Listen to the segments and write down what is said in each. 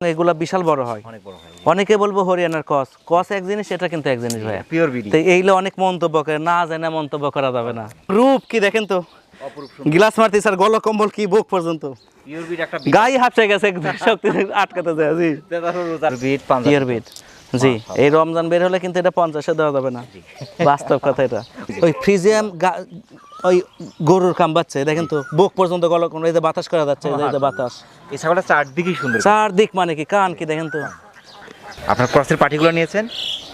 এগুলা বিশাল বড় হয়। অনেক বলব হরিয়ানার কস। কস এক জিনিস এটা কিন্তু এক জিনিস ভাই পিওর বিডি তো এইগুলো অনেক মন্তব্য করে না জানা মন্তব্য করা যাবে না। রূপ কি দেখেন তো? গ্লাস মারতে স্যার গল কম্বল কি বুক পর্যন্ত? গায়ে হাফছে গেছে শক্তি আটকাতে যায় জি। পিওর বিট জি এই রমজান বের হলে কিন্তু এটা পঞ্চাশে দেওয়া যাবে না। বাস্তব কথা এটা। ওই ফ্রিজে ওই গরুর কাম বাচ্চা দেখেন তো বুক পর্যন্ত গল এই যে বাতাস করা যাচ্ছে এই যে- বাতাস। এই ছাগলটা চারদিকই সুন্দর। চারদিক মানে কি? কান কি দেখেন তো। আপনার ক্রসের পার্টিগুলো নিয়েছেন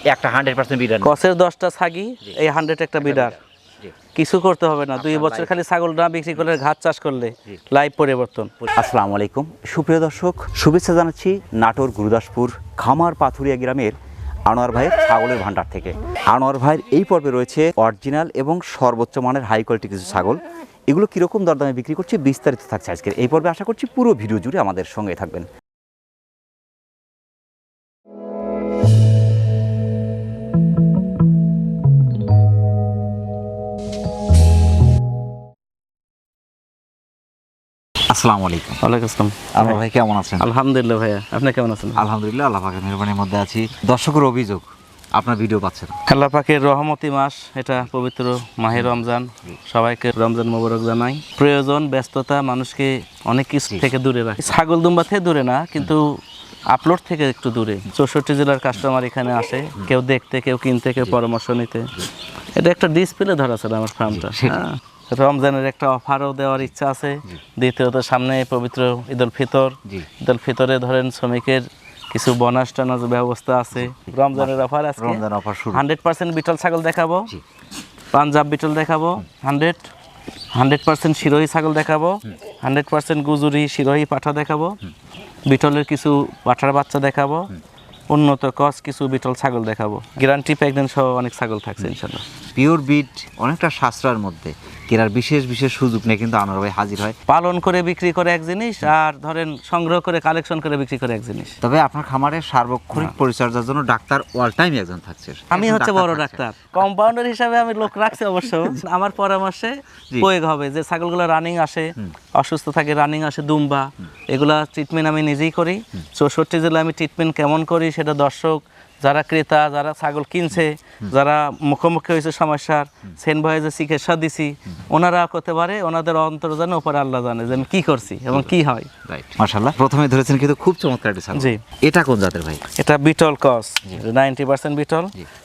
একটা হান্ড্রেড পার্সেন্ট বিডার কসের দশটা ছাগি এই হান্ড্রেড একটা বিডার কিছু করতে হবে না। দুই বছর খালি ছাগল না বিক্রি করলে ঘাস চাষ করলে লাইভ পরিবর্তন। আসসালামু আলাইকুম। সুপ্রিয় দর্শক শুভেচ্ছা জানাচ্ছি নাটোর গুরুদাসপুর খামার পাথুরিয়া গ্রামের আনোয়ার ভাইয়ের ছাগলের ভান্ডার থেকে। আনোয়ার ভাইয়ের এই পর্বে রয়েছে অরিজিনাল এবং সর্বোচ্চ মানের হাই কোয়ালিটি কিছু ছাগল। এগুলো কীরকম দরদামে বিক্রি করছে বিস্তারিত থাকছে আজকের এই পর্বে। আশা করছি পুরো ভিডিও জুড়ে আমাদের সঙ্গে থাকবেন। আসসালামু আলাইকুম। ওয়ালাইকুম আসসালাম। আনোয়ার ভাই কেমন আছেন? আলহামদুলিল্লাহ ভাইয়া আপনি কেমন আছেন? আলহামদুলিল্লাহ আল্লাহ পাকের মেহরবানির মধ্যে আছি। দর্শকের অভিযোগ আপনার ভিডিও পাচ্ছেন। আল্লাহ পাকের রহমতি মাস এটা পবিত্র মাহে রমজান। সবাইকে রমজান মোবারক জানাই। প্রয়োজন ব্যস্ততা মানুষকে অনেক কিছু থেকে দূরে রাখে ছাগল দুম্বা থেকে দূরে না কিন্তু আপলোড থেকে একটু দূরে। চৌষট্টি জেলার কাস্টমার এখানে আসে কেউ দেখতে কেউ কিনতে কেউ পরামর্শ নিতে। এটা একটা ডিসপ্লে ধরা ছিল আমার ফার্মটা হ্যাঁ। রমজানের একটা অফারও দেওয়ার ইচ্ছা আছে। দ্বিতীয়ত সামনে পবিত্র ঈদুল ফিতর। ঈদ ঈদুল ফিতরে ধরেন শ্রমিকের কিছু বোনাস টানার ব্যবস্থা আছে। রমজানের অফার আছে রমজান অফার শুরু। হান্ড্রেড পার্সেন্ট বিটল ছাগল দেখাবো। পাঞ্জাব বিটল দেখাবো। হান্ড্রেড। হান্ড্রেড পার্সেন্ট শিরোহী ছাগল দেখাবো। হান্ড্রেড পার্সেন্ট গুজুরি শিরোহী পাঠা দেখাবো। বিটলের কিছু পাঠার বাচ্চা দেখাবো। উন্নত কস কিছু বিটল ছাগল দেখাবো। গ্যারান্টি প্রেগনেন্ট সহ অনেক ছাগল থাকছে ইনশাল্লাহ। পিওর বিট অনেকটা সাশ্রয়ের মধ্যে। কেনার বিশেষ বিশেষ সুযোগ নিয়ে কিন্তু আনোয়ার ভাই হাজির হয়। পালন করে বিক্রি করে এক জিনিস আর ধরেন সংগ্রহ করে কালেকশন করে বিক্রি করে এক জিনিস। তবে আপনার খামারে সার্বক্ষণিক পরিচর্যার জন্য ডাক্তার অল টাইম একজন থাকছে। আমি হচ্ছে বড় ডাক্তার। কম্পাউন্ডার হিসাবে আমি লোক রাখছি অবশ্য। আমার পরামর্শে প্রয়োগ হবে যে ছাগলগুলো রানিং আসে অসুস্থ থাকে রানিং আসে দুম্বা এগুলা ট্রিটমেন্ট আমি নিজেই করি। চৌষট্টি জেলা আমি ট্রিটমেন্ট কেমন করি সেটা দর্শক যারা ক্রেতা যারা ছাগল কিনছে যারা মুখোমুখি হয়েছে সমস্যার সেন ভয়ে যে চিকিৎসা দিছি ওনারা করতে পারে ওনাদের অন্তর জানে ওপরে আল্লাহ জানে যে আমি কি করছি এবং কি হয়। মাশাল্লাহ প্রথমে ধরেছেন কিন্তু খুব চমৎকার একটা ছাগল। জি। এটা কোন জাতের ভাই? এটা Beetal cross. Ninety percent Beetal.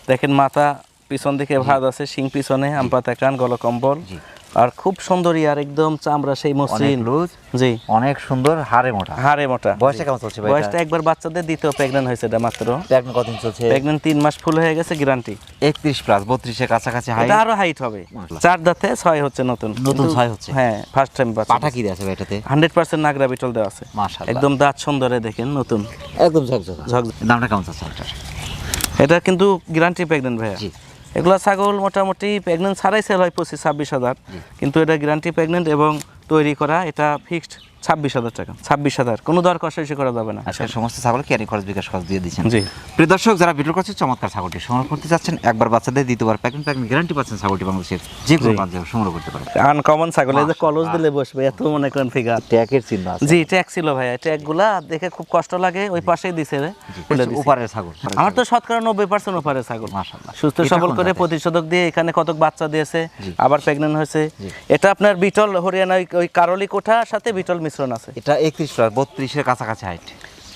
দেখেন মাথা পিছন দিকে ভাত আছে শিং পিছনে আমপাতা কান গল কম্বল আর খুব সুন্দরী আর একদম চামড়া সেই মসৃণ। লুজ জি। অনেক সুন্দর হাড়ে মোটা। হাড়ে মোটা। বয়সটা কেমন চলছে ভাই? বয়সটা একবার বাচ্চাদের দ্বিতীয় প্রেগনেন্ট হয়েছে এটা মাত্র। এখন কতদিন চলছে? প্রেগনেন্ট তিন মাস ফুল হয়ে গেছে গ্যারান্টি একত্রিশ প্লাস বত্রিশের কাছাকাছি হাই এটা আরও হাইট হবে। চার দাঁতে ছয় হচ্ছে নতুন। নতুন কিন্তু- ছয় হচ্ছে। হ্যাঁ ফার্স্ট টাইম বাচ্চা। পাঠা কি আছে ভাই এটাতে? হান্ড্রেড পার্সেন্ট নাগরা বিটল দেওয়া আছে। মাশাআল্লাহ। একদম দাঁত সুন্দরে দেখেন নতুন। একদম ঝকঝক। ঝকঝক। দামটা কেমন এটার? এটা কিন্তু গ্যারান্টি প্রেগনেন্ট ভাইয়া। জি। এগুলা ছাগল মোটামুটি প্রেগনেন্ট ছাড়াই সেল হয় পঁচিশ ছাব্বিশ হাজার। কিন্তু এটা গ্যারান্টি প্রেগনেন্ট এবং তৈরি করা এটা ফিক্সড ছাব্বিশ হাজার টাকা ছাব্বিশ হাজার। কোনো দর কষাকষি করা যাবে না। আজকে সমস্ত ছাগল ক্যারি খরচ বিকাশ খরচ দিয়ে দিচ্ছেন। জি। প্রিয় দর্শক যারা ভিডিও করছে চমৎকার ছাগলটি সংগ্রহ করতে চাচ্ছেন একবার বাচ্চাদের দ্বিতীয়বার প্যাকিং প্যাকিং গ্যারান্টি পাচ্ছেন ছাগলটি বাংলাদেশের যে কোনো প্রান্তে সংগ্রহ করতে আনকমন ছাগল যে কলস দিলে বসবে এত মনে করেন ফিগার ট্যাগের চিহ্ন আছে। জি ট্যাগ ছিল ভাইয়া দেখে খুব কষ্ট লাগে ওই পাশেই দিছে রে খুলে ছাগল আমার তো শতকরা নব্বই পার্সেন্ট ওপারে ছাগল। মাশাআল্লাহ। সুস্থ সবল করে? প্রতিষেধক দিয়ে এখানে কতক বাচ্চা দিয়েছে আবার প্রেগনেন্ট হয়েছে। এটা আপনার বিটল হরিয়ানা ওই- কারলি কোঠার সাথে বিটল মিশ্রণ আছে? এটা একত্রিশ প্লাস বত্রিশের কাছাকাছি হাইট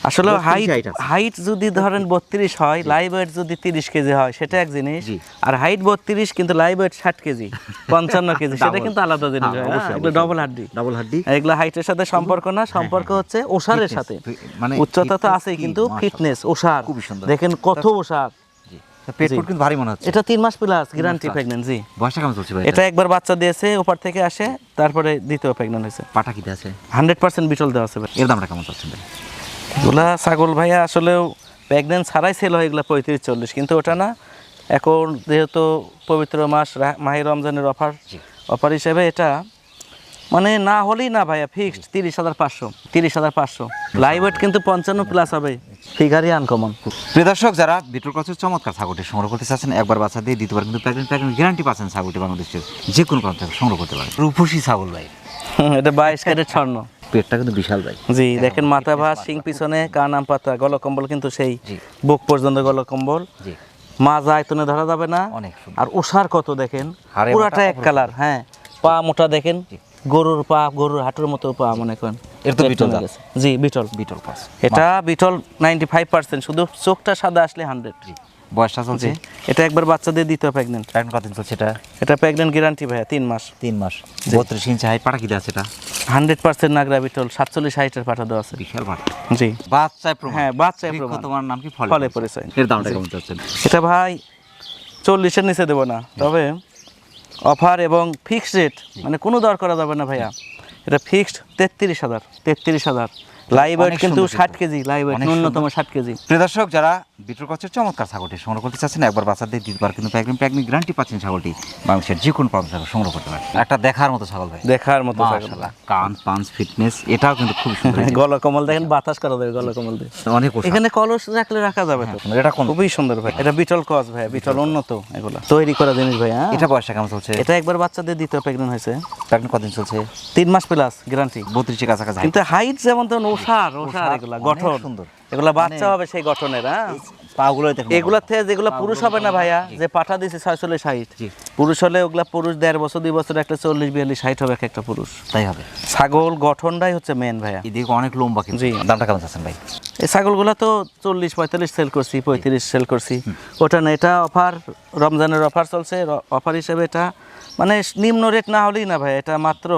আসলে হাইট হাইট যদি ধরেন বত্রিশ হয় লাইভ ওয়েট যদি তিরিশ কেজি হয় সেটা এক জিনিস। আর হাইট বত্রিশ কিন্তু লাইভ ওয়েট ষাট কেজি পঞ্চান্ন কেজি সেটা কিন্তু আলাদা জিনিস হ্যাঁ, হয়, হ্যাঁ, এগুলো। ডবল হাড্ডি। ডাবল হাড্ডি। এগুলো হাইটের সাথে সম্পর্ক না সম্পর্ক হচ্ছে ওষারের সাথে। মানে উচ্চতা তো আছেই কিন্তু ফিটনেস ওষার। খুবই সুন্দর। দেখেন কত ওষার। জি তা পেট ফুট কিন্তু ভারী মনে হচ্ছে। এটা তিন মাস প্লাস গ্যারান্টি। জি। বয়সটা কেমন চলছে ভাই? এটা একবার বাচ্চা দিয়েছে ওপার থেকে আসে তারপরে দ্বিতীয় প্রেগনেন্ট হয়েছে। পাটা কিতে আছে? হান্ড্রেড পার্সেন্ট বিটল দেওয়া আছে ভাই। এর দামটা কেমন চাচ্ছেন ভাই? এগুলা ছাগল ভাইয়া আসলেও প্রেগনেন্ট ছাড়াই সেল হয় এগুলো পঁয়ত্রিশ চল্লিশ কিন্তু ওটা না এখন যেহেতু পবিত্র মাস মাহে রমজানের অফার অফার হিসেবে এটা মানে না হলেই না ভাইয়া ফিক্সড তিরিশ হাজার পাঁচশো তিরিশ হাজার পাঁচশো। লাইভ ওয়েট কিন্তু পঞ্চান্ন প্লাস হবে ফিগারই আনকমন প্রিয় দর্শক যারা বিটল কচের চমৎকার ছাগলটি সংগ্রহ করতে চাচ্ছেন একবার বাচ্চা দিয়ে দ্বিতীয়বার কিন্তু প্যাকেট প্যাকেট গ্যারান্টি পাচ্ছেন ছাগলটি বাংলাদেশের যে কোনো প্রান্ত সংগ্রহ করতে পারে রূপসী ছাগল ভাই। এটা বাইশ ক্যারেট স্বর্ণ। পেটটা কিন্তু বিশাল ভাই। জি দেখেন মাথা ভাত সিং পিছনে কানাম পাতা গলকম্বল কিন্তু সেই বুক পর্যন্ত গলকম্বল জি। মাজা আয়তনে ধরা যাবে না। অনেক আর ওষার কত দেখেন? পুরাটা এক কালার হ্যাঁ। পা মোটা দেখেন। গরুর পা গরুর হাঁটুর মতো পা মনে করেন। এর তো বিটল জি বিটল। বিটল পাস। এটা বিটল নাইনটি ফাইভ পার্সেন্ট শুধু চোখটা সাদা আসলে হান্ড্রেড বয়সটা চলছে। এটা একবার বাচ্চাদের দ্বিতীয় প্রেগনেন্ট এখন কতদিন চলছে এটা? এটা প্রেগনেন্ট গ্যারান্টি ভাইয়া তিন মাস। তিন মাস। বত্রিশ ইঞ্চি হাইট পাটা কি আছে এটা? হান্ড্রেড পার্সেন্ট নাগরা বিটল সাতচল্লিশ হাইটের পাঠা দেওয়া আছে। বিশাল পাটা জি। বাচ্চায় প্রমাণ। হ্যাঁ, বাচ্চায় প্রমাণ। তোমার নাম কি? ফলে ফলে পরিচয়। এর দামটা কেমন চাচ্ছেন? এটা ভাই চল্লিশের নিচে দেবো না তবে অফার এবং ফিক্সড রেট মানে কোনো দর করা যাবে না ভাইয়া। এটা ফিক্সড তেত্রিশ হাজার তেত্রিশ হাজার। লাইভ ওয়েট কিন্তু ষাট কেজি লাইভ ওয়েট ন্যূনতম ষাট কেজি। প্রিয় দর্শক যারা বিটুর কচের চমৎকার ছাগলটি সংগ্রহ করতে চাচ্ছেন। একবার বাচ্চাদের দ্বিতীয়বার কিন্তু প্যাকিং প্যাকিং গ্যারান্টি পাচ্ছেন ছাগলটি। বাংলাদেশের যে কোনো প্রান্ত ছাগল সংগ্রহ করতে পারেন একটা দেখার মতো ছাগল ভাই। দেখার মতো। মাশাআল্লাহ কান পাঞ্চ ফিটনেস এটাও কিন্তু খুব সুন্দর। গলা কমল দেখেন বাতাস করা যাবে গলকমল দিয়ে। অনেক এখানে কলস রাখলে রাখা যাবে তো? এটা কোন? খুবই সুন্দর ভাই। এটা বিটল কস ভাই বিটল উন্নত এগুলো। তৈরি করা জিনিস ভাই হ্যাঁ। এটা বয়সটা কেমন চলছে? এটা একবার বাচ্চাদের দ্বিতীয় প্রেগনেন্ট হয়েছে। প্যাকিং কতদিন চলছে? তিন মাস প্লাস গ্যারান্টি বত্রিশের কাছাকাছি কিন্তু হাইট যেমন ওষার ওষার ওষার, এগুলা গঠন। সুন্দর। এগুলা বাচ্চা হবে সেই গঠনের হ্যাঁ? পাগুলো থেকে যেগুলো পুরুষ হবে না ভাইয়া? যে পাঠা ছয়চল্লিশ ষাট। পুরুষ হলে ওগুলা পুরুষ দেড় বছর দুই বছর একটা চল্লিশ বিয়াল্লিশ ষাট হবে একটা পুরুষ। তাই হবে। ছাগল গঠনটাই হচ্ছে মেন ভাইয়া। এদিকে অনেক লম্বা কিন্তু। দামটা কেমন চাচ্ছেন ভাই? এই ছাগলগুলো তো চল্লিশ পঁয়তাল্লিশ সেল করছি পঁয়ত্রিশ সেল করছি। ওটা না এটা অফার রমজানের অফার চলছে অফার হিসেবে এটা মানে নিম্ন রেট না হলেই না ভাই এটা মাত্র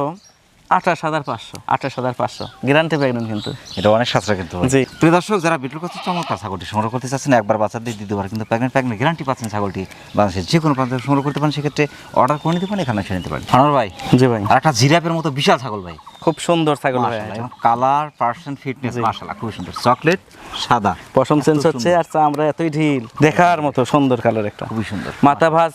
আঠাশ হাজার পাঁচশো। আঠাশ হাজার পাঁচশো। গ্যারান্টি প্রেগনেন্ট কিন্তু। এটা অনেক সাশ্রয় কিন্তু জি। প্রিয় দর্শক যারা চমৎকার ছাগলটি সংগ্রহ করতে চাচ্ছেন একবার বাচ্চাদের দ্বিতীয়বার কিন্তু প্যাকেট প্যাকেট গ্যারান্টি পাচ্ছেন ছাগলটি। বাংলাদেশের যে কোনো প্রান্ত সংগ্রহ করতে পারেন সেক্ষেত্রে অর্ডার করে নিতে পারেন এখানে এসে নিতে পারেন। ভাই। জি ভাই। আর একটা জিরাপের মতো বিশাল ছাগল ভাই। খুব সুন্দর ছাগল ভাই। কালার পার্সেন্ট ফিটনেস মাশাআল্লাহ খুব সুন্দর। চকলেট সাদা। পশম চেঞ্জ হচ্ছে আর চামড়া এতই ঢিল। দেখার মতো সুন্দর কালার একটা। খুবই সুন্দর। মাথা ভাঁজ।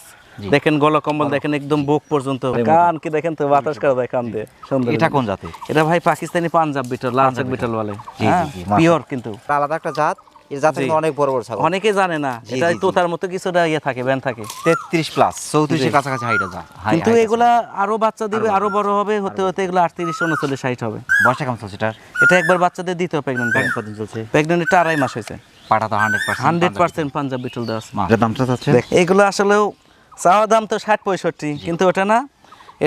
দেখেন গলকম্বল দেখেন একদম বুক পর্যন্ত। কান কি দেখেন তো? বাতাস করা যায় কান দিয়ে। সুন্দর। এটা কোন জাতের এটা ভাই পাকিস্তানি পাঞ্জাব বিটল লাল চক বিটল। বলে জি, জি, জি, পিওর কিন্তু। আলাদা একটা জাত। এর জাতের অনেক বড় বড় ছাগল। অনেকে জানে না। এটা। তোতার মতো কিছুটা ইয়ে থাকে ব্যান থাকে। তেত্রিশ প্লাস চৌত্রিশের কাছাকাছি হাইট যা কিন্তু এগুলা আরও বাচ্চা দিবে আরও বড় হবে হতে হতে এগুলো আটত্রিশ উনচল্লিশ ষাট হবে। বয়সটা কেমন চলছে এটার? এটা একবার বাচ্চাদের প্রেগনেন্ট প্যাকেট কতদিন চলছে। এটা আড়াই মাস হয়েছে। পাটা তো hundred percent hundred percent Punjab Beetal দেওয়া আছে। দামটা চাচ্ছে দেখ এগুলো আসলেও চাওয়া দাম তো ষাট পঁয়ষট্টি কিন্তু ওটা না।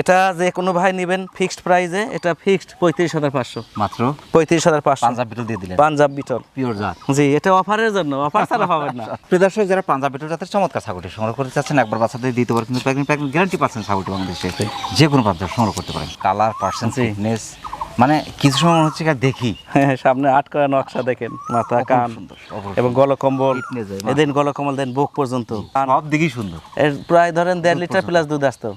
এটা যে কোনো ভাই নেবেন ফিক্সড প্রাইসে এটা ফিক্সড পঁয়ত্রিশ হাজার পাঁচশো। মাত্র? পঁয়ত্রিশ হাজার পাঁচশো। পাঞ্জাব বিটল দিয়ে দিলেন? পাঞ্জাব বিটল। পিওর জাত। জি এটা অফারের জন্য অফার ছাড়া পাবেন না। প্রিয় দর্শক যারা পাঞ্জাব বিটল জাতের চমৎকার ছাগলটি সংগ্রহ করতে চাচ্ছেন একবার বাচ্চাদের দ্বিতীয়বার কিন্তু প্যাকিং প্যাকিং গ্যারান্টি পাচ্ছেন ছাগলটি বাংলাদেশে। যে কোনো প্রান্ত সংগ্রহ করতে পারেন। Colour percent. ফিটনেস মানে কিছু সময় মনে হচ্ছে কি দেখি। হ্যাঁ, সামনে আট করা নকশা দেখেন মাথা কান এবং গলকম্বল। এদিন গলকম্বল দেন বুক পর্যন্ত। সব দিকেই সুন্দর। এর প্রায় ধরেন দেড় লিটার প্লাস দুধ আসতো।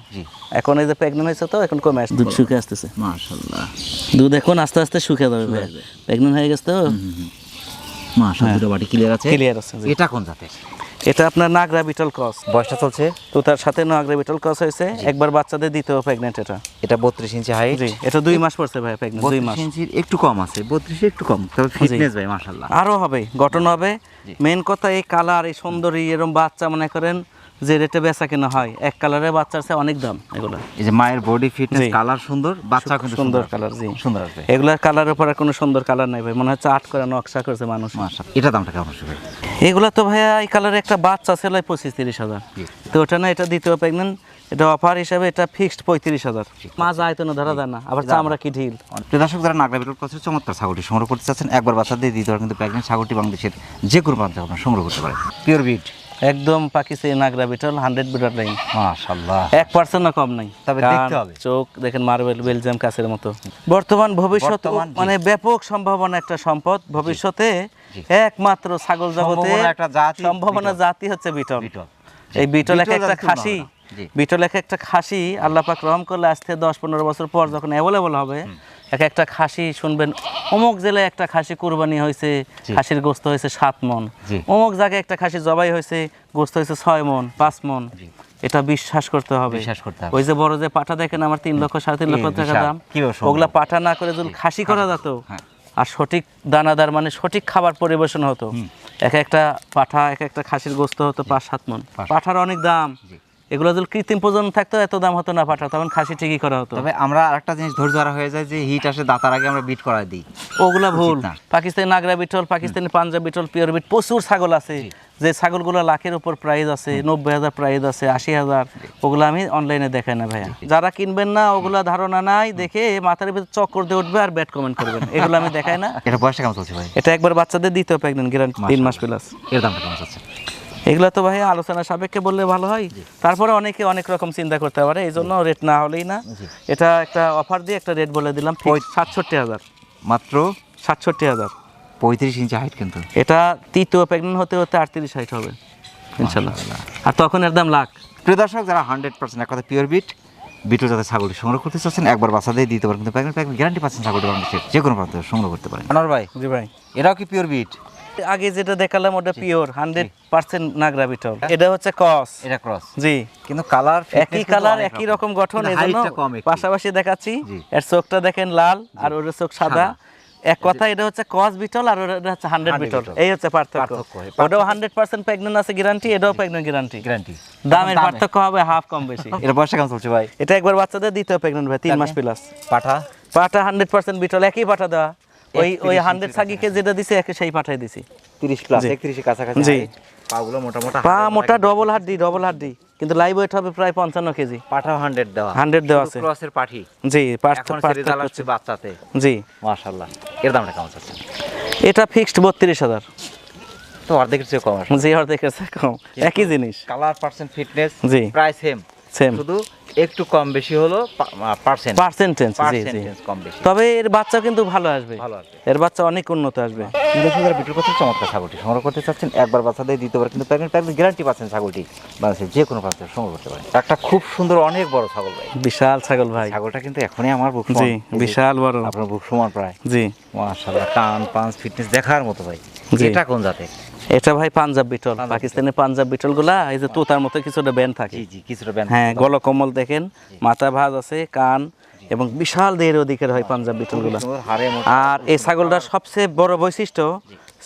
এখন এই যে প্রেগনেন্ট হয়েছে তো এখন কমে আসছে। দুধ শুকে আসতেছে। মাশাল্লাহ দুধ এখন আস্তে আস্তে শুকে যাবে প্রেগনেন্ট হয়ে গেছে তো? মাশাল্লাহ দুটো বাটি ক্লিয়ার আছে? ক্লিয়ার আছে এটা কোন জাতের? এটা আপনার নাগরা বিটল ক্রস। বয়সটা চলছে। তো তার সাথে নাগরা বিটল ক্রস হয়েছে। একবার বাচ্চাদের দ্বিতীয় প্রেগনেন্ট এটা। এটা বত্রিশ ইঞ্চি হাইট জি এটা দুই মাস পড়ছে ভাই প্রেগনেন্ট দুই মাস। ইঞ্চির একটু কম আছে বত্রিশে একটু কম। তবে ফিটনেস ভাই মাশাল্লাহ আরও হবে গঠন হবে। মেন কথা এই কালার এই সুন্দরী এরকম বাচ্চা মনে করেন যে রেটে বেচা কেনা হয় এক কালারের বাচ্চার চেয়ে অনেক দাম এগুলো। এই যে মায়ের বডি ফিটনেস কালার সুন্দর বাচ্চা কিন্তু সুন্দর কালার জি। সুন্দর আসবে। এগুলার কালারের উপর কোনো সুন্দর কালার নাই ভাই মনে হচ্ছে আট করে নকশা করেছে মানুষ। এটা দামটা কেমন আসবে? এগুলা তো ভাইয়া এই কালারে একটা বাচ্চা ছিল পঁচিশ তিরিশ হাজার। তো ওটা না এটা দ্বিতীয় প্রেগনেন্ট এটা অফার হিসাবে এটা ফিক্সড পঁয়ত্রিশ হাজার। মাছ আয়তনে ধরা যায় না আবার চামড়া কি ঢিল। দর্শক যারা নাগরা বিটল কাছে চমৎকার ছাগলটি সংগ্রহ করতে চাচ্ছেন। একবার বাচ্চা দিয়ে দিতে পারেন কিন্তু প্রেগনেন্ট ছাগলটি বাংলাদেশের যে কোনো প্রান্তে আপনারা সংগ্রহ করতে পারেন। পিওর বিট একদম পাকিস্তানি নাগরা বিটল হান্ড্রেড বিটার লাইন মাশাল্লাহ এক পার্সেন্ট না কম নাই তবে দেখতে হবে। চোখ দেখেন মার্বেল বেলজিয়াম কাছের মতো। বর্তমান ভবিষ্যৎ মানে ব্যাপক সম্ভাবনা একটা সম্পদ। ভবিষ্যতে একমাত্র ছাগল জগতে সম্ভাবনা জাতি বিটল। হচ্ছে বিটল। বিটল। এই বিটল এক একটা খাসি। বিটল এক একটা খাসি আল্লাহ পাক রহম করলে আজ থেকে দশ পনেরো বছর পর যখন অ্যাভেলেবল হবে এক একটা খাসি শুনবেন অমুক জেলায় একটা খাসি কুরবানি হয়েছে খাসির গোস্ত হয়েছে সাত মন। অমুক জায়গায় একটা খাসি জবাই হয়েছে গোস্ত হয়েছে ছয় মন পাঁচ মন। এটা বিশ্বাস করতে হবে। বিশ্বাস করতে হবে। ওই যে বড় যে পাঠা দেখেন আমার তিন লক্ষ সাড়ে তিন লক্ষ টাকা দাম। ওগুলা পাঠা না করে যদি খাসি করা যেত হ্যাঁ। আর সঠিক দানাদার মানে সঠিক খাবার পরিবেশন হতো। এক একটা পাঠা এক একটা খাসির গোস্ত হতো পাঁচ সাত মন। পাঠার অনেক দাম। এগুলো যদি কৃত্রিম প্রজনন থাকতো এত দাম হতো না পাঠা তখন খাসি ঠিকই করা হতো। তবে আমরা আরেকটা জিনিস ধৈর্য ধরা হয়ে যায় যে হিট আসে দাতার আগে আমরা বিট করায় দিই। ওগুলা ভুল। পাকিস্তানি নাগরা বিটল পাকিস্তানি পাঞ্জাব বিটল পিওর বিট প্রচুর ছাগল আছে। যে ছাগলগুলো লাখের উপর প্রাইস আছে নব্বই হাজার প্রাইস আছে আশি হাজার ওগুলো আমি অনলাইনে দেখাই না ভাইয়া। যারা কিনবেন না ওগুলো ধারণা নাই দেখে মাথার ভিতরে চক্কর দিয়ে উঠবে আর ব্যাট কমেন্ট করবেন। এগুলো আমি দেখাই না। এটা বয়সটা কেমন চলছে ভাই? এটা একবার বাচ্চাদের দিতেও প্রেগনেন্ট গ্যারান্টি তিন মাস প্লাস এর দামটা কেমন চলছে? এগুলো তো ভাই আলোচনা সাপেক্ষে বললে ভালো হয়। তারপরে অনেকে অনেক রকম চিন্তা করতে পারে এই জন্য রেট না হলেই না। এটা একটা অফার দিয়ে একটা রেট বলে দিলাম সাতষট্টি হাজার। মাত্র? সাতষট্টি হাজার। পঁয়ত্রিশ ইঞ্চি হাইট কিন্তু। এটা তৃতীয় প্রেগনেন্ট হতে হতে আটত্রিশ হাইট হবে ইনশাল্লাহ আর তখন এর দাম লাখ। প্রিয় দর্শক যারা হান্ড্রেড পার্সেন্ট এক কথা পিওর বিট বিটু যাতে ছাগলটি সংগ্রহ করতে চাচ্ছেন একবার বাসা দিয়ে দিতে পারেন কিন্তু প্যাকেট প্যাকেট গ্যারান্টি পাচ্ছেন ছাগলটি বাংলাদেশের যে কোনো প্রান্ত সংগ্রহ করতে পারেন। আনোয়ার ভাই। জি ভাই। এটাও কি পিওর বিট আগে যেটা দেখালাম ওটা pure hundred percent Nagra Beetal এটা হচ্ছে কস এটা ক্রস জি। কিন্তু কালার একই কালার একই রকম। গঠন এই জন্য পাশাপাশি দেখাচ্ছি। এর চোখটা দেখেন লাল আর ওর চোখ সাদা। এক কথা এটা হচ্ছে কস বিটল আর ওটা হচ্ছে হান্ড্রেড বিটল। এই হচ্ছে পার্থক্য। ওটাও হান্ড্রেড পার্সেন্ট প্রেগনেন্ট আছে গ্যারান্টি এটাও প্রেগনেন্ট গ্যারান্টি গ্যারান্টি দামের পার্থক্য হবে হাফ কম বেশি। এটা বয়সটা কেমন চলছে ভাই? এটা একবার বাচ্চাদের দ্বিতীয় প্রেগনেন্ট ভাই তিন মাস প্লাস পাঠা পাঠা হান্ড্রেড পার্সেন্ট বিটল একই পাঠা দেওয়া। ওই ওই 31 হান্ড্রেড সাগিকে যেটা দিছে একে সেই পাঠাই দিছি। তিরিশ প্লাস। একত্রিশের কাছাকাছি। জি। পাগুলো মোটা মোটা পা মোটা ডবল হাড্ডি ডবল হাড্ডি। কিন্তু লাইভ ওয়েট হবে প্রায় পঞ্চান্ন কেজি। পাঠাও হান্ড্রেড দেওয়া। 100 দেওয়া আছে। ক্রসের পাঠি। জি আসছে বাচ্চাতে। জি। মাশাআল্লাহ। এর দামটা কেমন চলছে এটা ফিক্সড বত্রিশ হাজার। তো অর্ধেকের চেয়ে কম জি অর্ধেক আছে কম। একই জিনিস। কালার পার্সেন্ট ফিটনেস জি। প্রায় সেম সেম শুধু একটু কম বেশি হলো পার্সেন্ট পার্সেন্টেজ জি জি। কম বেশি। তবে এর বাচ্চা কিন্তু ভালো আসবে। ভালো আসবে। এর বাচ্চা অনেক উন্নত আসবে। চমৎকার ছাগলটি সংগ্রহ করতে চাচ্ছেন। একবার বাচ্চা দিয়ে কিন্তু গ্যারান্টি পাচ্ছেন ছাগলটি। বাংলাদেশের যে কোনো প্রান্তে সংগ্রহ করতে পারেন। একটা খুব সুন্দর অনেক বড় ছাগল ভাই। বিশাল ছাগল ভাই। ছাগলটা কিন্তু এখনই আমার বুক জি বিশাল বড়। আপনার বুক সমান প্রায়। জি। মাশাআল্লাহ কান পাঁচ ফিটনেস দেখার মতো ভাই। এটা কোন জাতে এটা ভাই পাঞ্জাব বিটল পাকিস্তানের পাঞ্জাব বিটল। গুলা এই যে তোতার মতো কিছুটা ব্যান্ড থাকে। কিছুটা হ্যাঁ গলকমল দেখেন মাথা ভাঁজ আছে কান এবং বিশাল দেহের অধিকার হয় পাঞ্জাব বিটলগুলা আর এই ছাগলটার সবচেয়ে বড় বৈশিষ্ট্য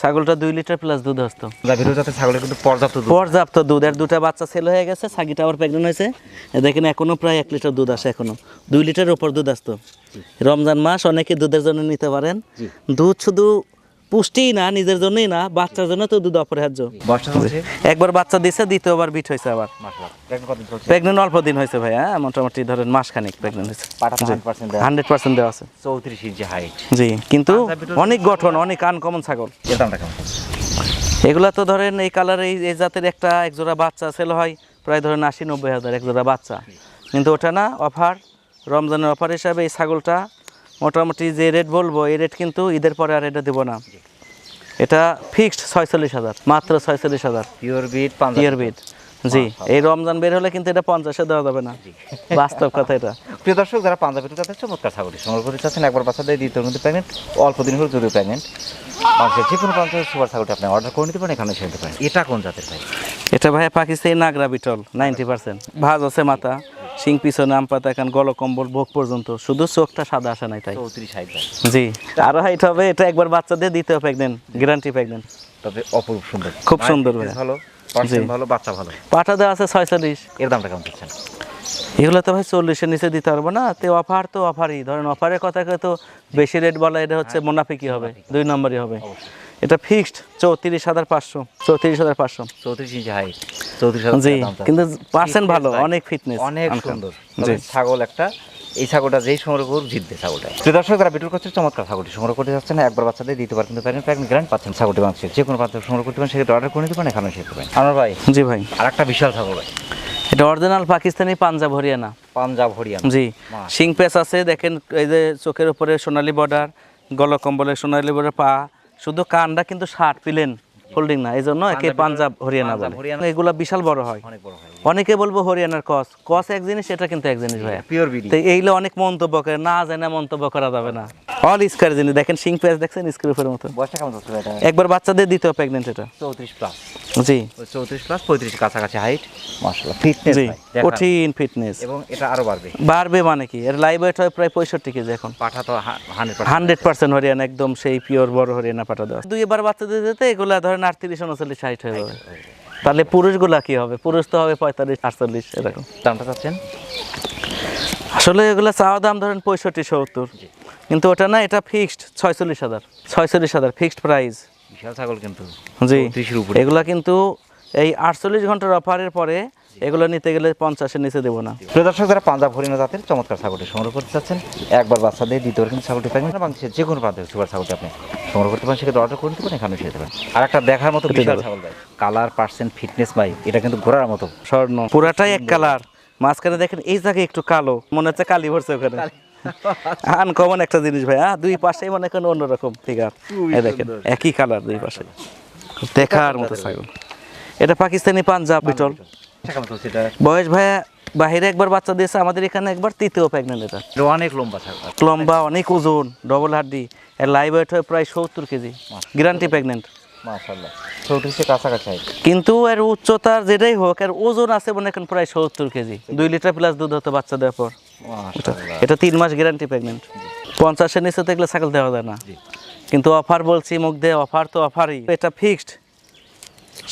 ছাগলটা দুই লিটার প্লাস দুধ আসতো। যা ছাগলের কিন্তু পর্যাপ্ত দুধ। পর্যাপ্ত দুধ। এর দুটা বাচ্চা ছেলে হয়ে গেছে ছাগিটা আবার প্রেগনেন্ট হয়েছে। দেখেন এখনও প্রায় এক লিটার দুধ আসে এখনও। দুই লিটারের উপর দুধ আসতো। রমজান মাস অনেকে দুধের জন্য নিতে পারেন। দুধ শুধু পুষ্টিই না নিজের জন্যই না বাচ্চার জন্য তো দুধ অপরিহার্য। একবার বাচ্চা দিছে দ্বিতীয়বার বিট হয়েছে আবার। প্রেগনেন্ট অল্প দিন হয়েছে ভাই হ্যাঁ মোটামুটি ধরেন মাস খানিক প্রেগনেন্ট হয়েছে। পাটা 100% দেওয়া। হান্ড্রেড পার্সেন্ট দেওয়া আছে। 34 ইঞ্চি হাইট জি কিন্তু অনেক গঠন অনেক আনকমন ছাগল। এগুলা তো ধরেন এই কালার এই জাতের একটা এক জোড়া বাচ্চা সেল হয় প্রায় ধরেন আশি নব্বই হাজার এক জোড়া বাচ্চা কিন্তু ওটা না অফার রমজানের অফার হিসাবে এই ছাগলটা মোটামুটি যে রেট বলব এই রেট কিন্তু ঈদের পরে আর এটা দেবো না। এটা ফিক্সড ছয়চল্লিশ হাজার মাত্র ছয়চল্লিশ হাজার। পিওর বিট ইয়ার বিট জি। এই রমজান বের হলে কিন্তু এটা পঞ্চাশে দেওয়া যাবে না। বাস্তব কথা এটা। প্রিয় দর্শক যারা পাঞ্জাবি তাদের চমৎকার ছাগলটি সংগ্রহ করতে চাচ্ছেন। একবার বাচ্চা দিয়ে দিতে কিন্তু প্রেগনেন্ট অল্প দিন হলো যদিও প্রেগনেন্ট মানুষের যে কোনো প্রান্তে সুপার ছাগলটি আপনি অর্ডার করে নিতে পারেন এখানে নিতে পারেন। এটা কোন জাতের ভাই? এটা ভাই পাকিস্তানি নাগরা বিটল নাইনটি পার্সেন্ট ভাজ আছে মাথা। শিং পিছনে আম পাতা এখন ভোগ পর্যন্ত। শুধু চোখটা সাদা আসে নাই তাই। চৌত্রিশ হাইট জি। আরও হাইট হবে এটা একবার বাচ্চাদের দিতেও প্রেগনেন্ট গ্যারান্টি প্রেগনেন্ট তবে অপরূপ সুন্দর। খুব সুন্দর ভালো ভালো বাচ্চা ভালো। দেওয়া আছে ছয়চল্লিশ। এর দামটা কেমন দিচ্ছেন এগুলো তো ভাই চল্লিশের নিচে দিতে পারব না তো অফার তো অফারই। ধরেন অফারের কথা তো বেশি রেট বলা এটা হচ্ছে মুনাফিকি হবে দুই নম্বরই হবে। এটা ফিক্সড চৌত্রিশ হাজার পাঁচশো। চৌত্রিশ হাজার পাঁচশো। চৌত্রিশ ইঞ্চি হাইট চৌত্রিশ হাজার জি। কিন্তু পার্সেন্ট ভালো অনেক ফিটনেস অনেক সুন্দর। ছাগল একটা। এই ছাগলটা যেই সংগ্রহ করুক জিতবে ছাগলটা প্রিয় দর্শক যারা বিটুর কাছে চমৎকার ছাগলটি সংগ্রহ করতে যাচ্ছেন। একবার বাচ্চাদের দিতে পারেন কিন্তু প্যারেন্ট প্যারেন্ট গ্রান্ট পাচ্ছেন ছাগলটি মাংসের যে কোনো প্রান্ত সংগ্রহ করতে পারেন সেক্ষেত্রে অর্ডার করে নিতে পারেন এখানে শিখতে পারেন আমার ভাই জি ভাই। আর একটা বিশাল ছাগল ভাই। এটা অরিজিনাল পাকিস্তানি পাঞ্জাব হরিয়ানা। পাঞ্জাব হরিয়ানা। জি। সিং পেস আছে দেখেন এই যে চোখের উপরে সোনালী বর্ডার গল কম্বলে সোনালী বর্ডার পা। শুধু কানটা কিন্তু শার্ট পিলেন ফোল্ডিং না এই জন্য একে পাঞ্জাব হরিয়ানা বলে। এগুলা বিশাল বড় হয়। অনেক বলব হরিয়ানার কস। কস এক জিনিস এটা কিন্তু এক জিনিস ভাই পিওর বিডি তো এইগুলো অনেক মন্তব্য করে না জানে মন্তব্য করা যাবে না। অল স্কোয়ার জিনিস দেখেন সিং পেস দেখছেন স্ক্রুফের মতো। একবার বাচ্চাদের দিতে প্রেগনেন্ট এটা। চৌত্রিশ প্লাস জি। চৌত্রিশ প্লাস পঁয়ত্রিশ কাছাকাছি হাইট মাসাল্লাহ ফিটনেস জি কঠিন ফিটনেস এবং এটা আরও বাড়বে। বাড়বে মানে কি? এর লাইভ ওয়েট হয় প্রায় পঁয়ষট্টি কেজি এখন। পাঠা তো হান্ড্রেড পার্সেন্ট হরিয়ানা একদম সেই পিওর বড় হরিয়ানা পাঠা দেওয়া। দুইবার বাচ্চাদের যেতে এগুলো ধরেন আটত্রিশ উনচল্লিশ ষাট হয়ে যাবে। তাহলে পুরুষগুলা কি হবে? পুরুষ তো হবে পঁয়তাল্লিশ আটচল্লিশ এরকম। দামটা চাচ্ছেন? আসলে এগুলো চাওয়া দাম ধরেন পঁয়ষট্টি সত্তর। কিন্তু ওটা না এটা ফিক্সড ছয়চল্লিশ হাজার। ছয়চল্লিশ হাজার ফিক্সড প্রাইস বিশাল ছাগল কিন্তু জি। উপরে। এগুলা কিন্তু এই আটচল্লিশ ঘণ্টার অফারের পরে এগুলো নিতে গেলে পঞ্চাশের নিচে দেবো না। প্রিয় দর্শক যারা পাঞ্জাব হরিণা জাতের চমৎকার ছাগলটি সংগ্রহ করতে চাচ্ছেন একবার বাচ্চা দিয়ে দ্বিতীয়বার কিন্তু ছাগলটি পাবেন বাংলাদেশের যে কোনো প্রান্তে সুপার ছাগলটি আপনি সংগ্রহ করতে পারেন সেক্ষেত্রে অর্ডার করে নিতে পারেন এখানে পারেন আর একটা দেখার মতো বিশাল ছাগল ভাই কালার পার্সেন্ট ফিটনেস ভাই এটা কিন্তু ঘোরার মতো। স্বর্ণ। পুরাটাই এক কালার মাঝখানে দেখেন এই জায়গায় একটু কালো মনে হচ্ছে কালি ভরছে ওখানে। আনকমন একটা জিনিস ভাই হ্যাঁ? দুই পাশেই মনে করেন অন্যরকম ফিগার এই দেখেন একই কালার দুই পাশে। দেখার মতো ছাগল। এটা পাকিস্তানি পাঞ্জাব বিটল। সেটা বয়স ভাইয়া বাহিরে একবার বাচ্চা দিয়েছে আমাদের এখানে একবার তৃতীয় প্রেগনেন্ট এটা। অনেক লম্বা লম্বা অনেক ওজন ডবল হাড্ডি। এর লাইভ ওয়েট হয় প্রায় সত্তর কেজি। গ্যারান্টি প্রেগনেন্ট কিন্তু এর উচ্চতার যেটাই হোক এর ওজন আছে মনে করেন প্রায় সত্তর কেজি। দুই লিটার প্লাস দুধ হতো বাচ্চা দেওয়ার পর। এটা তিন মাস গ্যারান্টি প্রেগনেন্ট পঞ্চাশের নিচে দেখলে ছাগল দেওয়া যায় না। কিন্তু অফার বলছি মুখ দিয়ে অফার তো অফারই এটা ফিক্সড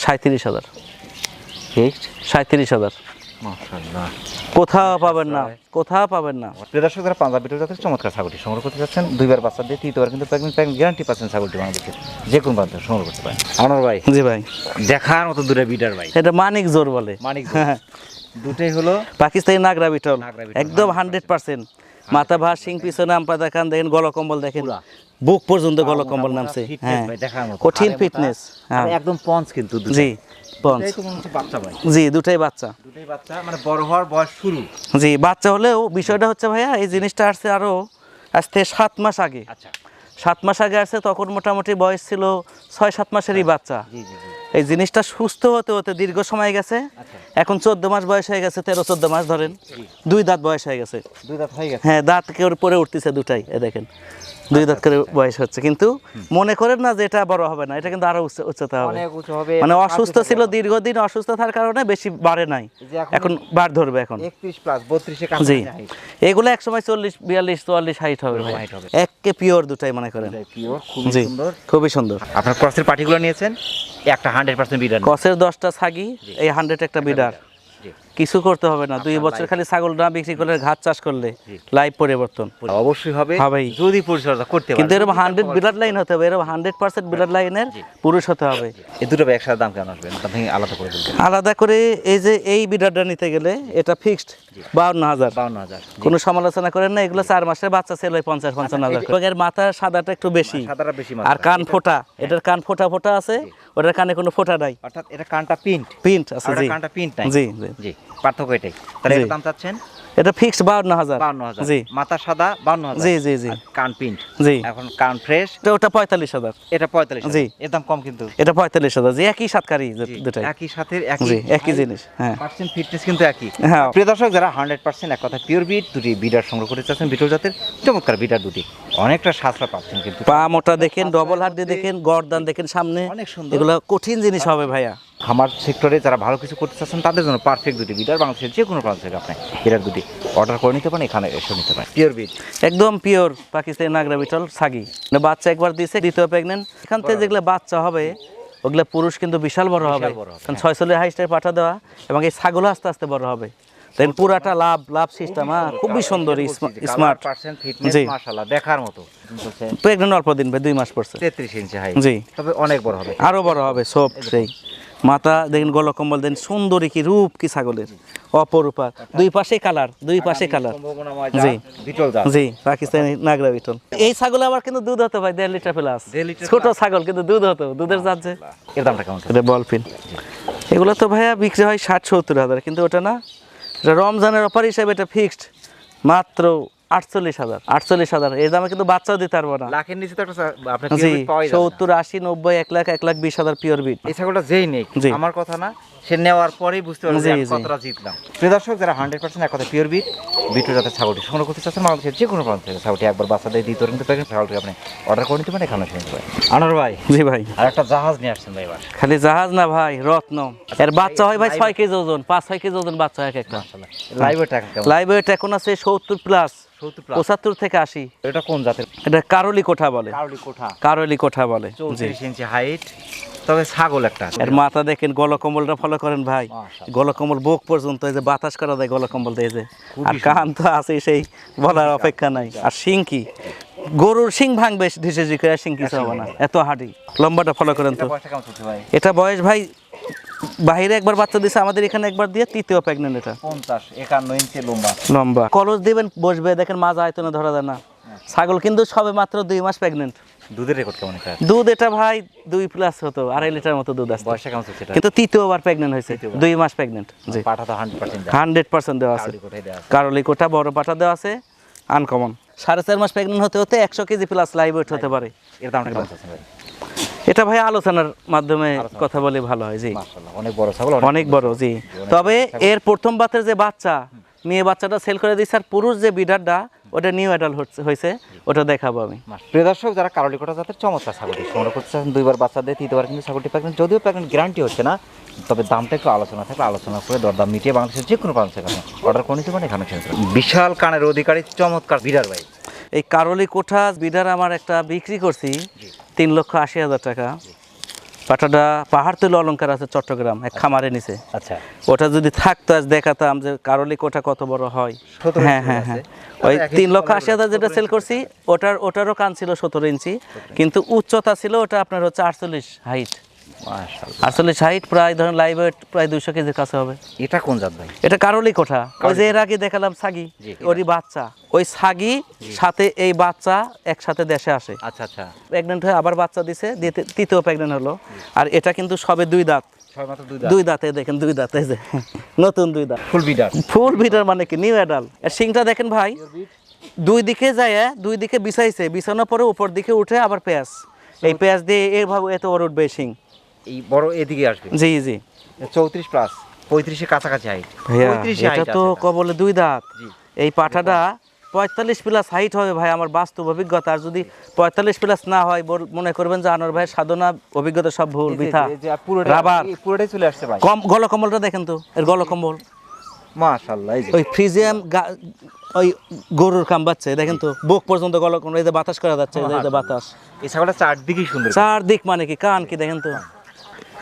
সাঁত্রিশ হাজার। ফিক্সড সাঁত্রিশ হাজার। কোথাও পাবেন না কোথাও পাবেন না। প্রিয় দর্শক যারা পাঞ্জাব জাতের চমৎকার ছাগলটি সংগ্রহ করতে যাচ্ছেন। দুইবার বাচ্চা দিয়ে তৃতীয়বার কিন্তু প্রেগনেন্ট প্রেগনেন্ট গ্যারান্টি পাচ্ছেন ছাগলটি বাংলাদেশের যে কোনো প্রান্তে সংগ্রহ করতে পারেন। আনোয়ার ভাই জি ভাই। দেখার মতো দূরে বিডার ভাই। এটা মানিক জোর বলে। মানিক দুটোই হলো পাকিস্তানি নাগরা বিটল। একদম হান্ড্রেড পার্সেন্ট। মাথা ভার সিং পিছনে আমপা দেখান দেখেন গলকম্বল দেখেন। বুক পর্যন্ত গলকম্বল নামছে। হ্যাঁ। কঠিন ফিটনেস হ্যাঁ। একদম পঞ্চ কিন্তু জি পঞ্চ। মনে বাচ্চা জি দুটাই বাচ্চা। দুটোই বাচ্চা মানে বড় হওয়ার বয়স শুরু। জি বাচ্চা হলেও বিষয়টা হচ্ছে ভাইয়া এই জিনিসটা আসছে থেকে সাত মাস আগে। আচ্ছা। সাত মাস আগে আসছে তখন মোটামুটি বয়স ছিল ছয় সাত মাসেরই বাচ্চা। জি জি। এই জিনিসটা সুস্থ হতে হতে দীর্ঘ সময় গেছে। আচ্ছা। এখন চোদ্দ মাস বয়স হয়ে গেছে তেরো চোদ্দ মাস ধরেন। দুই দাঁত বয়স হয়ে গেছে। দুই দাঁত হয়ে গেছে। হ্যাঁ দাঁত কেউ পরে উঠতেছে দুটাই এ দেখেন। দুই দাঁত করে বয়স হচ্ছে। কিন্তু মনে করেন না যে এটা বড় হবে না এটা কিন্তু আরও উচ্চ- উচ্চতা হবে। মানে অসুস্থ ছিল দীর্ঘদিন অসুস্থ থাকার কারণে বেশি বাড়ে নাই। এখন- বার ধরবে এখন। জি। এগুলো এক সময় চল্লিশ বিয়াল্লিশ চুয়াল্লিশ হাইট হবে ভাই। height একে পিওর দুটাই মনে করেন। জি সুন্দর। খুবই সুন্দর। আপনার ক্রসের পার্টিগুলো নিয়েছেন? একটা হান্ড্রেড পার্সেন্ট বিডার কসের দশটা ছাগি এই হান্ড্রেড একটা বিডার কিছু করতে হবে না। দুই বছর খালি ছাগল না বিক্রি করলে ঘাট চাষ করলে লাইভ পরিবর্তন। অবশ্যই হবে। হবেই। যদি পরিচর্যা করতে কিন্তু এরকম হান্ড্রেড ব্লাড লাইন হতে হবে এরকম হান্ড্রেড পার্সেন্ট ব্লাড লাইনের পুরুষ হতে হবে। এই দুটো ব্যবসার দাম কেমন আসবে? আলাদা করে আলাদা করে এই যে এই বিডারটা নিতে গেলে এটা ফিক্সড বাউন্ন হাজার। বাউন্ন হাজার। কোনো সমালোচনা করেন না এগুলো চার মাসের বাচ্চা ছেলে হয় পঞ্চাশ পঞ্চান্ন হাজার। মাথা সাদাটা একটু বেশি। আর কান ফোটা এটার কান ফোটা ফোটা আছে। ওটার কানে কোনো ফোটা নাই। অর্থাৎ এটা কানটা প্রিন্ট প্রিন্ট আছে জি। কানটা প্রিন্ট নাই। জি জি। পার্থক্য এটাই। তাহলে। দাম চাচ্ছেন? এটা ফিক্সড বাউন্ন হাজার। বাউন্ন হাজার। জি। মাথা সাদা বাউন্ন হাজার। জি জি জি। কান জি। এখন কান ফ্রেশ এটা ওটা পঁয়তাল্লিশ হাজার। এটা পঁয়তাল্লিশ জি। এর দাম কম কিন্তু। এটা পঁয়তাল্লিশ হাজার। জি একই সাতকারি দুটাই। একই সাথে একই একই জিনিস হ্যাঁ। পার্সেন্ট ফিটনেস কিন্তু একই। হ্যাঁ। প্রিয় দর্শক যারা হান্ড্রেড পার্সেন্ট এক কথা পিওর বিট দুটি বিডার সংগ্রহ করতে চাচ্ছেন বিটল জাতের চমৎকার বিডার দুটি। অনেকটা সাশ্রয় পাচ্ছেন কিন্তু। পা মোটা দেখেন ডবল হাড্ডি দেখেন গর্দান দেখেন সামনে। অনেক সুন্দর। এগুলো কঠিন জিনিস হবে ভাইয়া। খামার সেক্টরে যারা ভালো কিছু করতে চাচ্ছেন তাদের জন্য পারফেক্ট দুটি বিডার বাংলাদেশের যে কোনো প্রান্ত থেকে আপনি বিডার দুটি অর্ডার করে নিতে পারেন এখানে এসে নিতে পারেন। পিওর বিট একদম পিওর পাকিস্তানি নাগরা বিটল সাগি। মানে বাচ্চা একবার দিয়েছে দ্বিতীয় প্রেগনেন্ট এখান থেকে যেগুলো বাচ্চা হবে ওগুলো পুরুষ কিন্তু বিশাল বড় হবে। কারণ ছয় চল্লিশ হাইস্টের পাঠা দেওয়া এবং এই ছাগলও আস্তে আস্তে বড় হবে। দেন পুরাটা লাভ লাভ সিস্টেম হ্যাঁ খুবই সুন্দর স্মার্ট জি। মাশাআল্লাহ দেখার মতো। প্রেগনেন্ট অল্প দিন ভাই দুই মাস পড়ছে। তেত্রিশ ইঞ্চি হাই জি। তবে অনেক বড় হবে। আরও বড় হবে সব সেই। মাথা দেখেন গলকম্বল দেন সুন্দরী কি রূপ কি ছাগলের। অপরূপা। দুই পাশে কালার দুই পাশে কালার। জি। জাত জি পাকিস্তানি নাগরা বিটল। এই ছাগল আবার কিন্তু দুধ হতো ভাই দেড় লিটার প্লাস ছোট ছাগল কিন্তু দুধ হতো দুধের যাচ্ছে এর দামটা কেমন? এটা এগুলো তো ভাইয়া বিক্রি হয় ষাট সত্তর হাজার কিন্তু ওটা না এটা রমজানের অফার হিসাবে এটা ফিক্সড মাত্র আটচল্লিশ হাজার। আটচল্লিশ হাজার। এর দামে কিন্তু বাচ্চাও দিতে পারব না। লাখের নিচে তো একটা। সত্তর আশি নব্বই এক লাখ এক লাখ বিশ হাজার পিওর বিট এই ছাগলটা যেই নেই আমার কথা না সে নেওয়ার পরেই বুঝতে পারবে যে। কতটা জিতলাম। প্রিয় দর্শক যারা হান্ড্রেড পার্সেন্ট এক কথা পিওর বিট বিটু জাতের ছাগলটি সংগ্রহ করতে চাচ্ছেন বাংলাদেশের যে কোনো প্রান্ত থেকে ছাগলটি একবার বাচ্চা দিয়ে দিতে কিন্তু পারেন। ছাগলটি আপনি অর্ডার করে নিতে পারেন এখানে এসে নিতে পারেন। আনোয়ার ভাই জি ভাই। আর একটা জাহাজ নিয়ে আসছেন ভাই এবার। খালি জাহাজ না ভাই রত্ন। এর বাচ্চা হয় ভাই ছয় কেজি ওজন পাঁচ ছয় কেজি ওজন বাচ্চা এক একটা। লাইভের টাকা লাইভ ওয়েট এখন আছে সত্তর প্লাস পঁচাত্তর থেকে আশি। এটা কোন জাতের? এটা কারলি কোঠা বলে। কাউলি কোঠা। কারলি কোঠা বলে চৌত্রিশ ইঞ্চি হাইট তবে ছাগল একটা এর মাথা দেখেন গলকম্বলটা ফলো করেন ভাই। গলকম্বল বুক পর্যন্ত এই যে বাতাস করা দেয় গলকম্বল দিয়ে যে। আর কান তো আছে সেই বলার অপেক্ষা নাই। আর শিং কি? গরুর শিং ভাঙবে ঢিসে করে শিং কিছু হবে না। এত হাঁটি। লম্বাটা ফলো করেন তো। এটা বয়স ভাই? বাইরে একবার বাচ্চা দিছে আমাদের এখানে একবার দিয়ে তৃতীয় প্রেগনেন্ট এটা। পঞ্চাশ একান্ন ইঞ্চি লম্বা। লম্বা। কলস দিবেন বসবে দেখেন মাজা আয়তনে ধরা যায় না। ছাগল কিন্তু সবে মাত্র দুই মাস প্রেগনেন্ট দুধের রেকর্ড কেমন দুধ এটা ভাই দুই প্লাস হতো আড়াই লিটার মতো দুধ আসতো। বয়সটা কেমন কিন্তু তৃতীয়বার প্রেগনেন্ট হয়েছে দুই মাস প্রেগনেন্ট জি। পাঠা তো হান্ড্রেড পার্সেন্ট দেওয়া আছে। কারলি কোটা বড় পাটা দেওয়া আছে আনকমন সাড়ে চার মাস প্রেগনেন্ট হতে হতে একশো কেজি প্লাস লাইভ ওয়েট হতে পারে। এর দামটা কেমন এটা ভাই আলোচনার মাধ্যমে কথা বলে ভালো হয় জি। অনেক বড় ছাগল অনেক বড় জি। তবে এর প্রথম বাতের যে বাচ্চা মেয়ে বাচ্চাটা সেল করে দিচ্ছে আর পুরুষ যে বিডারটা ওটা নিউ অ্যাডাল্ট হয়েছে ওটা দেখাবো আমি। প্রিয় দর্শক যারা কারলিকোটা জাতের চমৎকার ছাগলটি সংগ্রহ করতে চান দুইবার বাচ্চা দিয়ে তৃতীয়বার কিন্তু ছাগলটি প্যাকেট যদিও প্যাকেট গ্যারান্টি হচ্ছে না তবে দামটা একটু আলোচনা থাকলে আলোচনা করে দরদাম মিটিয়ে বাংলাদেশের যে কোনো প্রান্ত থেকে অর্ডার করে নিতে পারেন এখানে সেখানে বিশাল কানের অধিকারী চমৎকার বিডার ভাই। এই কারলি কোঠা বিডার আমার একটা বিক্রি করছি তিন লক্ষ আশি হাজার টাকা। পাটাটা পাহাড় তুলে অলঙ্কার আছে চট্টগ্রাম এক খামারে নিচে আচ্ছা। ওটা যদি থাকতো আজ দেখাতাম যে কারলি কোটা কত বড় হয়। 17 হ্যাঁ হ্যাঁ হ্যাঁ। ওই তিন লক্ষ আশি হাজার যেটা সেল করছি ওটার ওটারও কান ছিল সতেরো ইঞ্চি। কিন্তু উচ্চতা ছিল ওটা আপনার হচ্ছে আটচল্লিশ হাইট আটচল্লিশ হাইট প্রায় ধরেন লাইভ প্রায় দুইশো কেজির কাছে হবে। এটা কোন জাত ভাই? এটা কারলি কোঠা। ওই যে এর আগে দেখালাম জি। ওরই বাচ্চা। ওই ছাগি সাথে এই বাচ্চা একসাথে দেশে আসে। আচ্ছা আচ্ছা। প্রেগনেন্ট হয়ে আবার বাচ্চা দিছে তৃতীয় প্রেগনেন্ট হলো। আর এটা কিন্তু সবে দুই দাঁত। দুই দাঁতে। দেখেন দুই দাঁত যে। নতুন দুই দাঁত। ফুল বিডার ফুল ভিটার মানে কি? নিউ অ্যাডাল শিংটা দেখেন ভাই দুই দিকে যায় দুই দিকে বিছাইছে। বিছানোর পরে উপর দিকে উঠে আবার পেঁয়াজ। এই পেঁয়াজ দিয়ে এইভাবে এত বড় উঠবে শিং। এই বড় এদিকে আসবে। জি জি। চৌত্রিশ প্লাস পঁয়ত্রিশের কাছাকাছি হাইট এটা তো কবলে দুই দাঁত। এই পাঠাটা পঁয়তাল্লিশ প্লাস হাইট হবে ভাই আমার বাস্তব অভিজ্ঞতা। আর যদি পঁয়তাল্লিশ প্লাস না হয় মনে করবেন যে আনোয়ার ভাইয়ের সাধনা অভিজ্ঞতা সব ভুল বৃথা। রাবার। পুরোটাই চলে আসছে ভাই। কম গলকম্বলটা দেখেন তো এর গলকম্বল। মাশাআল্লাহ ওই ফ্রিজিয়াম ওই গরুর কাম বাচ্চা দেখেন তো বুক পর্যন্ত গলকম্বল এই যে বাতাস করা যাচ্ছে এই যে- বাতাস। এই ছাগলটা চারদিকেই সুন্দর। চারদিক মানে কি কান কি দেখেন তো।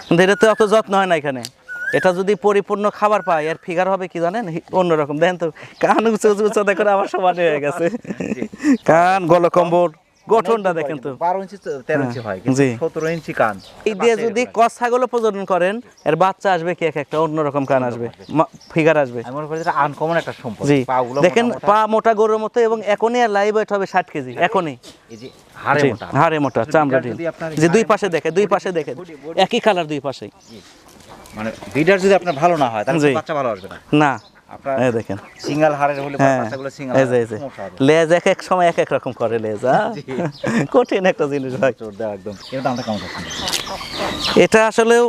কিন্তু এটা তো অত যত্ন হয় না এখানে। এটা যদি পরিপূর্ণ খাবার পায় এর ফিগার হবে কি জানেন? অন্যরকম। দেখেন তো কান উঁচু উঁচু উঁচু দেখে আমার সমানে হয়ে গেছে। কান গলকম্বল। গঠনটা দেখেন তো। বারো ইঞ্চি তেরো ইঞ্চি হয়। সতেরো ইঞ্চি কান। এই দিয়ে যদি কস ছাগল প্রজনন করেন এর বাচ্চা আসবে কি এক একটা অন্যরকম কান আসবে? ফিগার আসবে। মনে আনকমন একটা সম্পদ। জি। দেখেন পা মোটা গরুর মতো এবং এখনই আর লাইভ ওয়েট হবে ষাট কেজি এখনই। হাড়ে মোটা। চামড়া যে দুই পাশে দেখে দুই পাশে দেখে একই কালার দুই পাশেই। মানে বিডার যদি আপনার ভালো না হয় তাহলে বাচ্চা ভালো আসবে না? না। এই দেখেন। সিঙ্গেল হাড়ের হলে হ্যাঁ বাচ্চাগুলো সিঙ্গেল এই যে এই যে। লেজ এক এক সময় এক এক রকম করে লেজ? কঠিন একটা জিনিস ভাই। চোর দেওয়া একদম। এর দামটা কেমন এটা আসলেও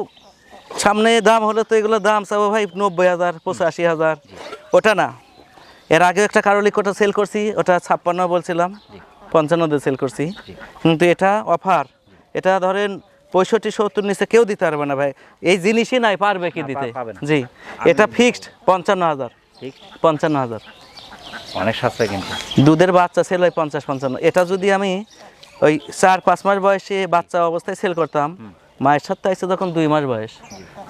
সামনে দাম হলে তো এগুলো দাম চাবো ভাই নব্বই হাজার পঁচাশি হাজার। ওটা না। এর আগে একটা কারোলি কোটা সেল করছি ওটা ছাপ্পান্ন বলছিলাম পঞ্চান্নতে সেল করছি। কিন্তু এটা অফার এটা ধরেন পঁয়ষট্টি সত্তর নিচে কেউ দিতে পারবে না ভাই। এই জিনিসই নাই পারবে কি দিতে? জি। এটা ফিক্সড পঞ্চান্ন হাজার। পঞ্চান্ন হাজার। অনেক সাশ্রয় কিন্তু। দুধের বাচ্চা সেল হয় পঞ্চাশ পঞ্চান্ন। এটা যদি আমি ওই চার পাঁচ মাস বয়সে বাচ্চা অবস্থায় সেল করতাম মায়ের সাথে আইসে তখন দুই মাস বয়স।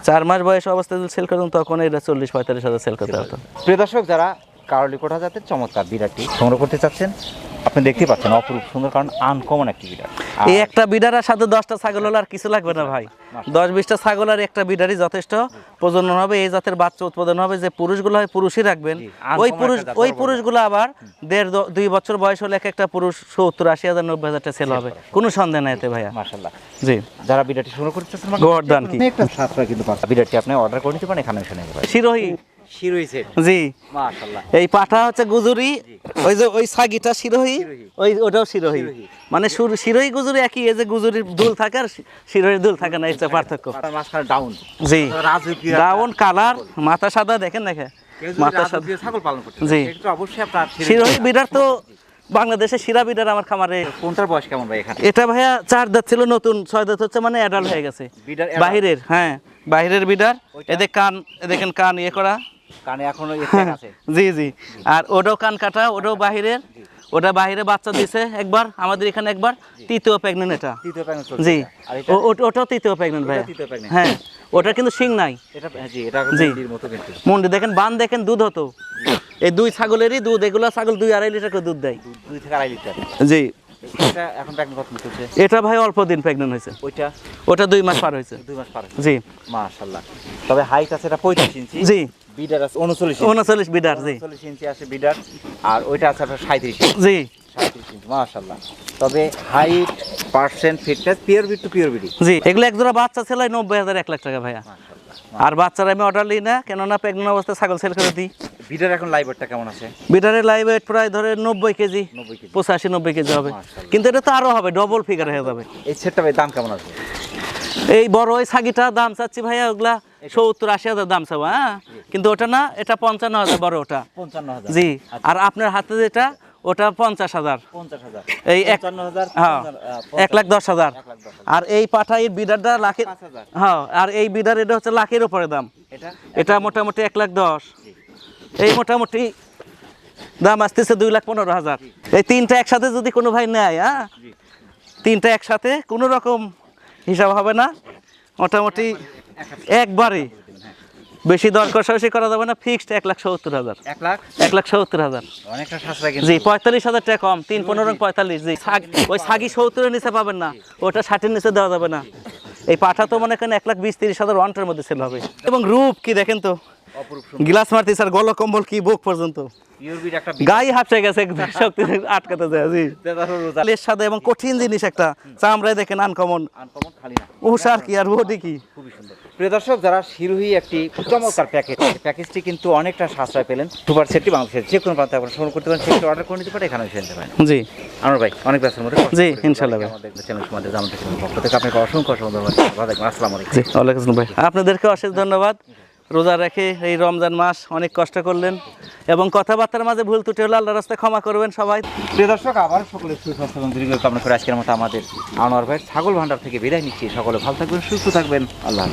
চার মাস বয়স অবস্থায় যদি সেল করতাম তখন এটা চল্লিশ পঁয়তাল্লিশ হাজার সেল করতে পারতাম। প্রিয় দর্শক যারা কারলি কোঠা জাতের চমৎকার বিড়ারটি সংগ্রহ করতে চাচ্ছেন। আপনি দেখতে পাচ্ছেন অপরূপ সুন্দর কারণ আনকমন একটি বিড়ার এই একটা বিডারের সাথে দশটা ছাগল হলে আর কিছু লাগবে না ভাই। দশ বিশটা ছাগল আর একটা বিডারই যথেষ্ট। প্রজনন হবে এই জাতের বাচ্চা উৎপাদন হবে যে পুরুষগুলো হয় পুরুষই রাখবেন। ওই পুরুষ ওই। পুরুষগুলো আবার দেড় দুই বছর বয়স হলে এক একটা পুরুষ সত্তর আশি হাজার নব্বই হাজার টাকা সেল হবে। কোনো সন্দেহ নাই এতে ভাইয়া। মাশাল্লাহ জি। যারা বিড়ারটি সংগ্রহ করতে চাচ্ছেন গোবর্ধন কি? একটা সাশ্রয় কিন্তু বিড়ারটি আপনি অর্ডার করে নিতে পারেন এখানে এসে নিতে পারেন শিরোহী শিরোই সেট জি। মাশাল্লাহ এই হচ্ছে গুজুরি ওই যে ওই সাগিটা শিরোহী ওই ওটাও শিরোহী। মানে শিরোহী গুজুরি একই এই যে গুজুরির দুল থাকে আর শিরোহির দুল থাকে না এটা পার্থক্য। ডাউন জি। ডাউন কালার মাথা সাদা দেখেন দেখে। কেউ মাথা সাদা। ছাগল পালন করতে জি। চায়, অবশ্যই আপনার শিরোহী বিডার তো বাংলাদেশে শিরা বিডার আমার খামারে কোনটার বয়স কেমন ভাই এখানে? এটা ভাইয়া চার দাঁত ছিল নতুন ছয় দাঁত হচ্ছে মানে অ্যাডাল্ট হয়ে গেছে। বাহিরের হ্যাঁ বাহিরের বিডার এদের কান এ দেখেন কান ইয়ে করা। কানে এখনও আছে। জি জি। আর ওটাও কান কাটা ওটাও বাহিরের। ওটা বাইরে বাচ্চা দিছে একবার আমাদের এখানে একবার। তৃতীয় প্রেগনেন্ট এটা। তৃতীয় প্রেগনেন্ট জি। ওটাও তৃতীয় প্রেগনেন্ট ভাই হ্যাঁ ওটা কিন্তু শিং নাই। এটা হ্যাঁ, জি এটা জি। মতো কিন্তু। মন্ডি দেখেন বান দেখেন দুধ হতো। এই দুই ছাগলেরই দুধ এগুলো ছাগল দুই আড়াই লিটার করে দুধ দেয়। দুই থেকে আড়াই লিটার। জি। এটা এখন প্রেগনেন্ট চলছে? এটা ভাই অল্প দিন হয়েছে। ওইটা? ওটা দুই মাস পার হয়েছে। দুই মাস পার জি। মাশাল্লাহ তবে হাইট আছে এটা পঁয়ত্রিশ ইঞ্চি জি। বিডার আছে উনচল্লিশ ইঞ্চি। উনচল্লিশ বিডার জি। উনচল্লিশ ইঞ্চি আছে বিডার আর ওইটা আছে আপনার সাঁত্রিশ ইঞ্চি। জি। সাঁত্রিশ ইঞ্চি মাশাল্লাহ তবে হাইট পার্সেন্ট ফিটনেস পিওর বিট টু পিওর বিডি। জি এগুলো এক জোড়া বাচ্চা ছেলে নব্বই হাজার এক লাখ টাকা ভাইয়া। আর বাচ্চারা আমি অর্ডার নিই না কেননা প্রেগনেন্ট অবস্থায় ছাগল সেল করে দিই। বিডার এখন লাইভ ওয়েটটা কেমন আছে? বিটারের লাইভ ওয়েট প্রায় ধরে নব্বই কেজি পঁচাশি নব্বই কেজি হবে। কিন্তু এটা তো আরও হবে ডবল ফিগার হয়ে যাবে। এই সেটটা ভাই দাম কেমন আছে? এই বড় ওই ছাগিটা দাম চাচ্ছি ভাইয়া ওগুলা সত্তর আশি হাজার দাম চাবো হ্যাঁ? কিন্তু ওটা না এটা পঞ্চান্ন হাজার বড় ওটা। পঞ্চান্ন হাজার। জি আর আপনার হাতে যেটা ওটা পঞ্চাশ হাজার। এই এক লাখ দশ হাজার। আর এই পাঠাইয়ের বিডারটা লাখের হ্যাঁ আর এই বিডার এটা হচ্ছে লাখের উপরে দাম। এটা? মোটামুটি এক লাখ দশ। এই মোটামুটি দাম আসতেছে দুই লাখ পনেরো হাজার। এই তিনটা একসাথে যদি কোনো ভাই নেয় হ্যাঁ। তিনটা একসাথে কোনো রকম হিসাব হবে না। মোটামুটি একবারই। বেশি দর কষাকষি করা যাবে না ফিক্সড এক লাখ সত্তর হাজার। এক লাখ? এক লাখ সত্তর হাজার। জি পঁয়তাল্লিশ হাজার টাকা কম তিন পনেরো পঁয়তাল্লিশ। জি ওই সাগি সত্তরের নিচে পাবেন না ওটা ষাটের নিচে দেওয়া যাবে না। এই পাঠা তো মনে করেন এক লাখ বিশ তিরিশ হাজার ওয়ানটার মধ্যে সেল হবে। এবং রূপ কি দেখেন তো? গ্লাস মারতে স্যার গল কম্বল কি বুক পর্যন্ত? গায়ে হাঁপছে গেছে শক্তি আটকাতে যায় জি। এর সাথে এবং কঠিন জিনিস একটা চামড়ায় দেখেন আনকমন আনকমন খালি না। উষার কি আর বডি কি? খুবই সুন্দর। প্রিয় দর্শক যারা শিরোহী একটি চমৎকার প্যাকেজ প্যাকেজটি কিন্তু অনেকটা সাশ্রয় পেলেন সুপার সেটটি বাংলাদেশের যে কোনো প্রান্তে আপনারা করতে পারেন সেটি অর্ডার করে নিতে পারেন এখানে এসে পারেন। জি। আমার ভাই অনেক ব্যস্তের মধ্যে জি, ইনশাআল্লাহ ভাই। আমাদের চ্যানেল আমাদের চ্যানেল পক্ষ থেকে আপনাকে অসংখ্য অসংখ্য ধন্যবাদ। আসসালামু আলাইকুম। জি ওয়ালাইকুম ভাই। আপনাদেরকে অশেষ ধন্যবাদ। রোজা রেখে এই রমজান মাস অনেক কষ্ট করলেন এবং কথাবার্তার মাঝে ভুল ত্রুটি হলে আল্লাহ রাস্তায় ক্ষমা করবেন সবাই। প্রিয় দর্শক আবার সকলে সুস্বাস্থ্য এবং দীর্ঘ কামনা করে আজকের মতো আমাদের আনোয়ার ভাই ছাগল ভান্ডার থেকে বিদায় নিচ্ছি। সকলে ভালো থাকবেন, সুস্থ থাকবেন। আল্লাহ